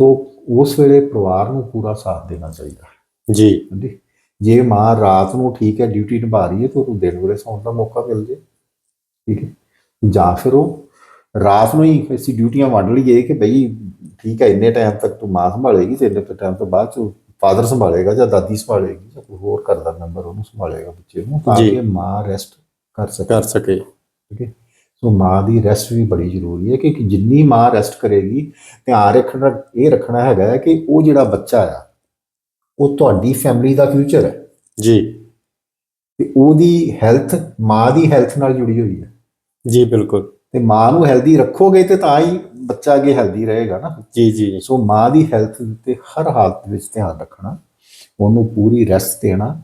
Speaker 2: ਸੋ ਉਸ ਵੇਲੇ ਪਰਿਵਾਰ ਨੂੰ ਪੂਰਾ ਸਾਥ ਦੇਣਾ ਚਾਹੀਦਾ।
Speaker 1: ਜੀ।
Speaker 2: ਹਾਂਜੀ। ਜੇ ਮਾਂ ਰਾਤ ਨੂੰ ਠੀਕ ਹੈ ਡਿਊਟੀ ਨਿਭਾ ਰਹੀ ਹੈ ਤਾਂ ਉਹਨੂੰ ਦਿਨ ਵੇਲੇ ਸੌਣ ਦਾ ਮੌਕਾ ਮਿਲ ਜੇ। ਠੀਕ ਹੈ। ਜਾਂ ਫਿਰ ਉਹ ਰਾਤ ਨੂੰ ਹੀ ਅਸੀਂ ਡਿਊਟੀਆਂ ਵੰਡ ਲਈਏ ਕਿ ਬਈ ਠੀਕ ਹੈ ਇੰਨੇ ਟਾਈਮ ਤੱਕ ਤੂੰ ਮਾਂ ਸੰਭਾਲੇਗੀ ਤੇ ਇੰਨੇ ਟਾਈਮ ਤੋਂ ਬਾਅਦ ਚ ਫਾਦਰ ਸੰਭਾਲੇਗਾ ਜਾਂ ਦਾਦੀ ਸੰਭਾਲੇਗੀ ਜਾਂ ਕੋਈ ਹੋਰ ਘਰ ਦਾ ਮੈਂਬਰ ਉਹਨੂੰ ਸੰਭਾਲੇਗਾ ਬੱਚੇ ਨੂੰ ਤਾਂ। ਕਿ ਮਾਂ ਰੈਸਟ ਕਰ ਸਕੇ।
Speaker 1: ਕਰ ਸਕੇ।
Speaker 2: ਠੀਕ ਹੈ। ਸੋ ਮਾਂ ਦੀ ਰੈਸਟ ਵੀ ਬੜੀ ਜ਼ਰੂਰੀ ਹੈ ਕਿ ਜਿੰਨੀ ਮਾਂ ਰੈਸਟ ਕਰੇਗੀ ਧਿਆਨ ਰੱਖਣਾ ਇਹ ਰੱਖਣਾ ਹੈਗਾ ਕਿ ਉਹ ਜਿਹੜਾ ਬੱਚਾ ਆ ਉਹ ਤੁਹਾਡੀ ਫੈਮਿਲੀ ਦਾ ਫਿਊਚਰ ਹੈ।
Speaker 1: ਜੀ।
Speaker 2: ਤੇ ਉਹਦੀ ਹੈਲਥ ਮਾਂ ਦੀ ਹੈਲਥ ਨਾਲ ਜੁੜੀ ਹੋਈ ਹੈ।
Speaker 1: ਜੀ ਬਿਲਕੁਲ।
Speaker 2: ਤੇ ਮਾਂ ਨੂੰ ਹੈਲਦੀ ਰੱਖੋਗੇ ਤੇ ਤਾਂ ਹੀ ਬੱਚਾ ਅੱਗੇ ਹੈਲਦੀ ਰਹੇਗਾ ਨਾ।
Speaker 1: ਜੀ ਜੀ।
Speaker 2: ਸੋ ਮਾਂ ਦੀ ਹੈਲਥ ਤੇ ਹਰ ਹਾਲਤ ਵਿੱਚ ਧਿਆਨ ਰੱਖਣਾ ਉਹਨੂੰ ਪੂਰੀ ਰੈਸਟ ਦੇਣਾ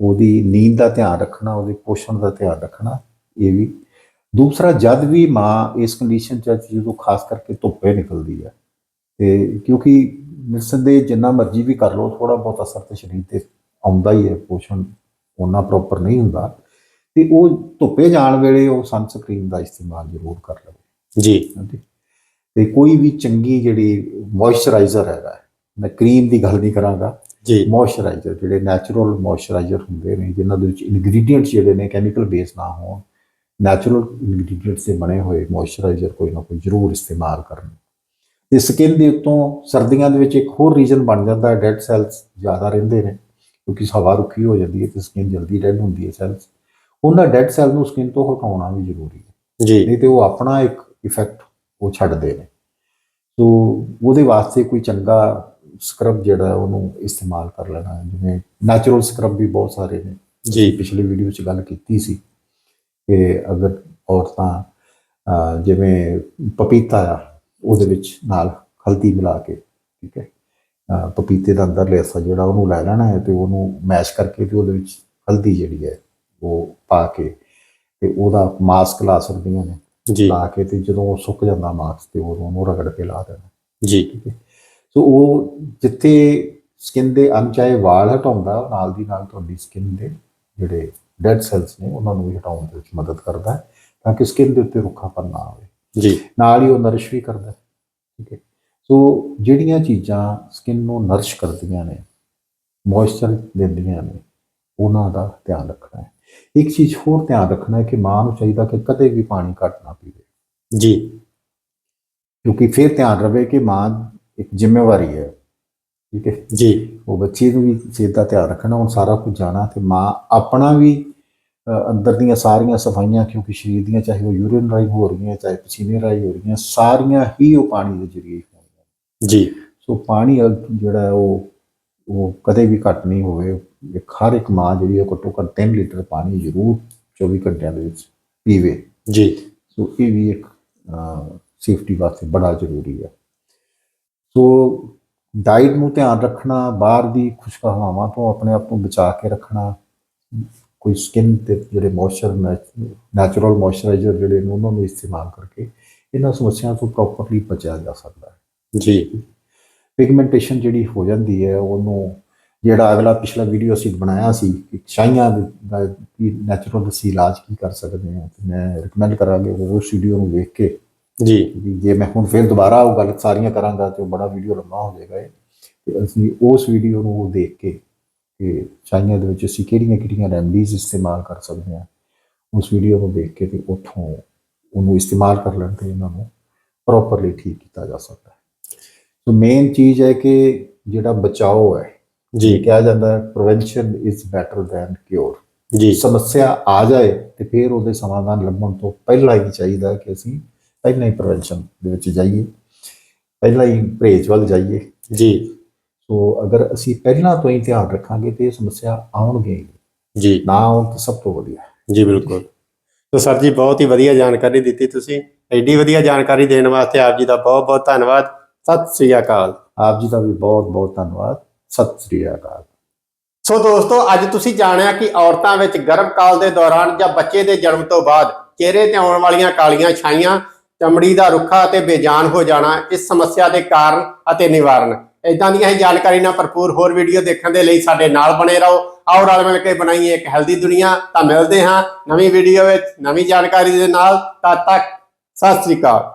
Speaker 2: ਉਹਦੀ ਨੀਂਦ ਦਾ ਧਿਆਨ ਰੱਖਣਾ ਉਹਦੇ ਪੋਸ਼ਣ ਦਾ ਧਿਆਨ ਰੱਖਣਾ ਇਹ ਵੀ ਦੂਸਰਾ ਜਦ ਵੀ ਮਾਂ ਇਸ ਕੰਡੀਸ਼ਨ ਚ ਜਦੋਂ ਖਾਸ ਕਰਕੇ ਧੁੱਪੇ ਨਿਕਲਦੀ ਹੈ ਤੇ ਕਿਉਂਕਿ ਨਿਰਸੰਦੇਹ ਜਿੰਨਾ ਮਰਜ਼ੀ ਵੀ ਕਰ ਲਓ ਥੋੜਾ ਬਹੁਤ ਅਸਰ ਤੇ ਸਰੀਰ ਤੇ ਆਉਂਦਾ ਹੀ ਹੈ ਪੋਸ਼ਣ ਉਹਨਾਂ ਪ੍ਰੋਪਰ ਨਹੀਂ ਹੁੰਦਾ ਤੇ ਉਹ ਧੁੱਪੇ ਜਾਣ ਵੇਲੇ ਉਹ ਸਨਸਕ੍ਰੀਨ ਦਾ ਇਸਤੇਮਾਲ ਜ਼ਰੂਰ ਕਰ ਲਵੇ।
Speaker 1: ਜੀ।
Speaker 2: ਤੇ ਕੋਈ ਵੀ ਚੰਗੀ ਜਿਹੜੀ ਮੋਇਸਚਰਾਈਜ਼ਰ ਹੈਗਾ ਮੈਂ ਕਰੀਮ ਦੀ ਗੱਲ ਨਹੀਂ ਕਰਾਂਗਾ
Speaker 1: ਜੀ।
Speaker 2: ਮੋਇਸਚਰਾਈਜ਼ਰ ਜਿਹੜੇ ਨੈਚੁਰਲ ਮੋਇਸਚਰਾਈਜ਼ਰ ਹੁੰਦੇ ਨੇ ਜਿਨ੍ਹਾਂ ਦੇ ਵਿੱਚ ਇਨਗਰੀਡੀਅੰਟਸ ਜਿਹੜੇ ਨੇ ਕੈਮੀਕਲ ਬੇਸ ਨਾ ਹੋਣ ਨੈਚੁਰਲ ਇਨਗਰੀਡੀਅੰਟਸ ਦੇ ਬਣੇ ਹੋਏ ਮੋਇਸਚਰਾਈਜ਼ਰ ਕੋਈ ਨਾ ਕੋਈ ਜ਼ਰੂਰ ਇਸਤੇਮਾਲ ਕਰਨ। ਤੇ ਸਕਿਨ ਦੇ ਉੱਤੋਂ ਸਰਦੀਆਂ ਦੇ ਵਿੱਚ ਇੱਕ ਹੋਰ ਰੀਜ਼ਨ ਬਣ ਜਾਂਦਾ ਹੈ ਡੈਡ ਸੈਲਸ ਜ਼ਿਆਦਾ ਰਹਿੰਦੇ ਨੇ ਕਿਉਂਕਿ ਹਵਾ ਰੁੱਖੀ ਹੋ ਜਾਂਦੀ ਹੈ ਤੇ ਸਕਿਨ ਜਲਦੀ ਡੈਡ ਹੁੰਦੀ ਹੈ ਸੈਲਸ ਉਹਨਾਂ ਡੈਡ ਸੈਲ ਨੂੰ ਸਕਿਨ ਤੋਂ ਹਟਾਉਣਾ ਵੀ ਜ਼ਰੂਰੀ ਹੈ।
Speaker 1: ਜੀ।
Speaker 2: ਨਹੀਂ ਤੇ ਉਹ ਆਪਣਾ ਇੱਕ ਇਫੈਕਟ ਉਹ ਛੱਡਦੇ ਨੇ। ਸੋ ਉਹਦੇ ਵਾਸਤੇ ਕੋਈ ਚੰਗਾ ਸਕਰਬ ਜਿਹੜਾ ਉਹਨੂੰ ਇਸਤੇਮਾਲ ਕਰ ਲੈਣਾ। ਜਿਵੇਂ ਨੈਚੁਰਲ ਸਕਰਬ ਵੀ ਬਹੁਤ ਸਾਰੇ ਨੇ।
Speaker 1: ਜੀ।
Speaker 2: ਪਿਛਲੀ ਵੀਡੀਓ 'ਚ ਗੱਲ ਕੀਤੀ ਸੀ। ਕਿ ਅਗਰ ਔਰਤਾਂ ਜਿਵੇਂ ਪਪੀਤਾ ਆ ਉਹਦੇ ਵਿੱਚ ਨਾਲ ਹਲਦੀ ਮਿਲਾ ਕੇ ਠੀਕ ਹੈ? ਪਪੀਤੇ ਦਾ ਅੰਦਰ ਰੇਸਾ ਜਿਹੜਾ ਉਹਨੂੰ ਲੈ ਲੈਣਾ ਹੈ ਤੇ ਉਹਨੂੰ ਮੈਸ਼ ਕਰਕੇ ਤੇ ਉਹਦੇ ਵਿੱਚ ਹਲਦੀ ਜਿਹੜੀ ਹੈ ਉਹ ਪਾ ਕੇ ਤੇ ਉਹਦਾ ਮਾਸਕ ਲਾ ਸਕਦੀਆਂ ਨੇ।
Speaker 1: ਜੀ।
Speaker 2: ਲਾ ਕੇ ਤੇ ਜਦੋਂ ਉਹ ਸੁੱਕ ਜਾਂਦਾ ਮਾਸਕ ਤੇ ਉਦੋਂ ਉਹਨੂੰ ਰਗੜ ਕੇ ਲਾ ਦੇਣਾ।
Speaker 1: ਜੀ।
Speaker 2: ਠੀਕ ਹੈ? ਸੋ ਉਹ ਜਿੱਥੇ ਸਕਿਨ ਦੇ ਅਣਚਾਹੇ ਵਾਲ ਹਟਾਉਂਦਾ ਉਹ ਨਾਲ ਦੀ ਨਾਲ ਤੁਹਾਡੀ ਸਕਿਨ ਦੇ ਜਿਹੜੇ ਡੈਡ ਸੈਲਸ ਨੇ ਉਹਨਾਂ ਨੂੰ ਵੀ ਹਟਾਉਣ ਦੇ ਵਿੱਚ ਮਦਦ ਕਰਦਾ ਹੈ ਤਾਂ ਕਿ ਸਕਿਨ ਦੇ ਉੱਤੇ ਰੁੱਖਾਪਨ ਨਾ ਆਵੇ।
Speaker 1: ਜੀ।
Speaker 2: ਨਾਲ ਹੀ ਉਹ ਨਰਿਸ਼ ਵੀ ਕਰਦਾ ਹੈ। ਠੀਕ ਹੈ। ਸੋ ਜਿਹੜੀਆਂ ਚੀਜ਼ਾਂ ਸਕਿਨ ਨੂੰ ਨਰਿਸ਼ ਕਰਦੀਆਂ ਨੇ ਮੋਇਸਚਰ ਦਿੰਦੀਆਂ ਨੇ ਉਹਨਾਂ ਦਾ ਧਿਆਨ ਰੱਖਣਾ ਹੈ। ਇੱਕ ਚੀਜ਼ ਹੋਰ ਧਿਆਨ ਰੱਖਣਾ ਹੈ ਕਿ ਮਾਂ ਨੂੰ ਚਾਹੀਦਾ ਕਿ ਕਦੇ ਵੀ ਪਾਣੀ ਘੱਟ ਨਾ ਪੀਵੇ।
Speaker 1: ਜੀ।
Speaker 2: ਕਿਉਂਕਿ ਫਿਰ ਧਿਆਨ ਰਵੇ ਕਿ ਮਾਂ ਇੱਕ ਜ਼ਿੰਮੇਵਾਰੀ ਹੈ। ਠੀਕ ਹੈ।
Speaker 1: ਜੀ।
Speaker 2: ਉਹ ਬੱਚੇ ਨੂੰ ਵੀ ਸਿਹਤ ਦਾ ਧਿਆਨ ਰੱਖਣਾ ਹੁਣ ਸਾਰਾ ਕੁਝ ਜਾਣਾ ਤੇ ਮਾਂ ਆਪਣਾ ਵੀ ਅੰਦਰ ਦੀਆਂ ਸਾਰੀਆਂ ਸਫਾਈਆਂ ਕਿਉਂਕਿ ਸਰੀਰ ਦੀਆਂ ਚਾਹੇ ਉਹ ਯੂਰਿਨ ਰਾਈ ਹੋ ਰਹੀਆਂ ਚਾਹੇ ਪਸੀਨੇ ਰਾਈ ਹੋ ਰਹੀਆਂ ਸਾਰੀਆਂ ਹੀ ਉਹ ਪਾਣੀ ਦੇ ਜ਼ਰੀਏ ਹੀ ਹੋਣਗੀਆਂ
Speaker 1: ਜੀ।
Speaker 2: ਸੋ ਪਾਣੀ ਜਿਹੜਾ ਉਹ ਉਹ ਕਦੇ ਵੀ ਘੱਟ ਨਹੀਂ ਹੋਵੇ। ਇੱਕ ਹਰ ਇੱਕ ਮਾਂ ਜਿਹੜੀ ਹੈ ਘੱਟੋ ਘੱਟ 3 ਲੀਟਰ ਪਾਣੀ ਜ਼ਰੂਰ 24 ਘੰਟਿਆਂ ਦੇ ਵਿੱਚ ਪੀਵੇ।
Speaker 1: ਜੀ।
Speaker 2: ਸੋ ਇਹ ਵੀ ਇੱਕ ਸੇਫਟੀ ਵਾਸਤੇ ਬੜਾ ਜ਼ਰੂਰੀ ਹੈ। ਸੋ ਡਾਈਟ ਨੂੰ ਧਿਆਨ ਰੱਖਣਾ ਬਾਹਰ ਦੀ ਖੁਸ਼ਕ ਹਵਾਵਾਂ ਤੋਂ ਆਪਣੇ ਆਪ ਨੂੰ ਬਚਾ ਕੇ ਰੱਖਣਾ ਕੋਈ ਸਕਿਨ ਤੇ ਜਿਹੜੇ ਮੋਇਸਚਰ ਨੈਚੁਰਲ ਮੋਇਸਚਰਾਈਜ਼ਰ ਜਿਹੜੇ ਨੇ ਉਹਨਾਂ ਨੂੰ ਇਸਤੇਮਾਲ ਕਰਕੇ ਇਹਨਾਂ ਸਮੱਸਿਆਵਾਂ ਤੋਂ ਪ੍ਰੋਪਰਲੀ ਬਚਿਆ ਜਾ ਸਕਦਾ ਹੈ।
Speaker 1: ਜੀ।
Speaker 2: ਪਿਗਮੈਂਟੇਸ਼ਨ ਜਿਹੜੀ ਹੋ ਜਾਂਦੀ ਹੈ ਉਹਨੂੰ ਜਿਹੜਾ ਅਗਲਾ ਪਿਛਲਾ ਵੀਡੀਓ ਅਸੀਂ ਬਣਾਇਆ ਸੀ ਕਿ ਛਾਈਆਂ ਦੇ- ਕੀ ਨੈਚੁਰਲ ਅਸੀਂ ਇਲਾਜ ਕੀ ਕਰ ਸਕਦੇ ਹਾਂ ਤੇ ਮੈਂ ਰეკਮੈਂਡ ਕਰਾਂਗੇ ਉਹ ਵੀਡੀਓ ਨੂੰ ਵੇਖ ਕੇ।
Speaker 1: ਜੀ।
Speaker 2: ਜੇ ਮੈਂ ਹੁਣ ਫਿਰ ਦੁਬਾਰਾ ਉਹ ਗੱਲ ਸਾਰੀਆਂ ਕਰਾਂਗਾ ਤੇ ਉਹ ਬੜਾ ਵੀਡੀਓ ਲੰਮਾ ਹੋ ਜਾਏਗਾ ਇਹ। ਤੇ ਅਸੀਂ ਉਸ ਵੀਡੀਓ ਨੂੰ ਦੇਖ ਕੇ ਕਿ ਛਾਈਆਂ ਦੇ ਵਿੱਚ ਅਸੀਂ ਕਿਹੜੀਆਂ ਕਿਹੜੀਆਂ ਰੈਮਡੀਜ਼ ਇਸਤੇਮਾਲ ਕਰ ਸਕਦੇ ਹਾਂ ਉਸ ਵੀਡੀਓ ਨੂੰ ਦੇਖ ਕੇ ਤੇ ਉੱਥੋਂ ਉਹਨੂੰ ਇਸਤੇਮਾਲ ਕਰ ਲੈਣ ਤੇ ਇਹਨਾਂ ਨੂੰ ਪ੍ਰੋਪਰਲੀ ਠੀਕ ਕੀਤਾ ਜਾ ਸਕਦਾ ਹੈ। ਸੋ ਮੇਨ ਚੀਜ਼ ਹੈ ਕਿ ਜਿਹੜਾ ਬਚਾਓ ਹੈ
Speaker 1: ਜੀ।
Speaker 2: ਕਿਹਾ ਜਾਂਦਾ ਹੈ prevention is better than cure
Speaker 1: ਜੀ।
Speaker 2: ਸਮੱਸਿਆ ਆ ਜਾਏ ਤੇ ਫਿਰ ਉਹਦੇ ਸਮਾਧਾਨ ਲੱਭਣ ਤੋਂ ਪਹਿਲਾਂ ਹੀ ਚਾਹੀਦਾ ਕਿ ਅਸੀਂ ਪਹਿਲਾਂ ਹੀ ਪ੍ਰੀਵੈਂਸ਼ਨ ਦੇ ਵਿੱਚ ਜਾਈਏ ਪਹਿਲਾਂ ਹੀ ਪਰਹੇਜ਼ ਵੱਲ ਜਾਈਏ।
Speaker 1: ਜੀ।
Speaker 2: ਸੋ ਅਗਰ ਅਸੀਂ ਪਹਿਲਾਂ ਤੋਂ ਹੀ ਧਿਆਨ ਰੱਖਾਂਗੇ ਤੇ ਇਹ ਸਮੱਸਿਆ ਆਉਣਗੇ।
Speaker 1: ਜੀ।
Speaker 2: ਨਾ ਆਉਣ ਤਾਂ ਸਭ ਤੋਂ ਵਧੀਆ।
Speaker 1: ਜੀ ਬਿਲਕੁਲ। ਸੋ ਸਰ ਜੀ ਬਹੁਤ ਹੀ ਵਧੀਆ ਜਾਣਕਾਰੀ ਦਿੱਤੀ ਤੁਸੀਂ। ਐਡੀ ਵਧੀਆ ਜਾਣਕਾਰੀ ਦੇਣ ਵਾਸਤੇ ਆਪ ਜੀ ਦਾ ਬਹੁਤ ਬਹੁਤ ਧੰਨਵਾਦ। ਸਤਿ ਸ੍ਰੀ ਅਕਾਲ।
Speaker 2: ਆਪ ਜੀ ਦਾ ਵੀ ਬਹੁਤ ਬਹੁਤ ਧੰਨਵਾਦ। ਸਤਿ ਸ੍ਰੀ ਅਕਾਲ।
Speaker 1: ਸੋ ਦੋਸਤੋ ਅੱਜ ਤੁਸੀਂ ਜਾਣਿਆ ਕਿ ਔਰਤਾਂ ਵਿੱਚ ਗਰਭਕਾਲ ਦੇ ਦੌਰਾਨ ਜਾਂ ਬੱਚੇ ਦੇ ਜਨਮ ਤੋਂ ਬਾਅਦ ਚਿਹਰੇ ਤੇ ਆਉਣ ਵਾਲੀਆਂ ਕਾਲੀਆਂ ਛਾਈਆਂ ਚਮੜੀ ਦਾ ਰੁੱਖਾ ਅਤੇ ਬੇਜਾਨ ਹੋ ਜਾਣਾ ਇਸ ਸਮੱਸਿਆ ਦੇ ਕਾਰਨ ਅਤੇ ਨਿਵਾਰਨ। ਇਦਾਂ ਦੀਆਂ ਹੀ ਜਾਣਕਾਰੀ ਨਾਲ ਭਰਪੂਰ ਹੋਰ ਵੀਡੀਓ ਦੇਖਣ ਦੇ ਲਈ ਸਾਡੇ ਨਾਲ ਬਣੇ ਰਹੋ। ਆਓ ਰਲ ਮਿਲ ਕੇ ਬਣਾਈਏ ਇੱਕ ਹੈਲਦੀ ਦੁਨੀਆ। ਤਾਂ ਮਿਲਦੇ ਹਾਂ ਨਵੀਂ ਵੀਡੀਓ ਵਿੱਚ ਨਵੀਂ ਜਾਣਕਾਰੀ ਦੇ ਨਾਲ। ਤਦ ਤੱਕ ਸਤਿ ਸ੍ਰੀ ਅਕਾਲ।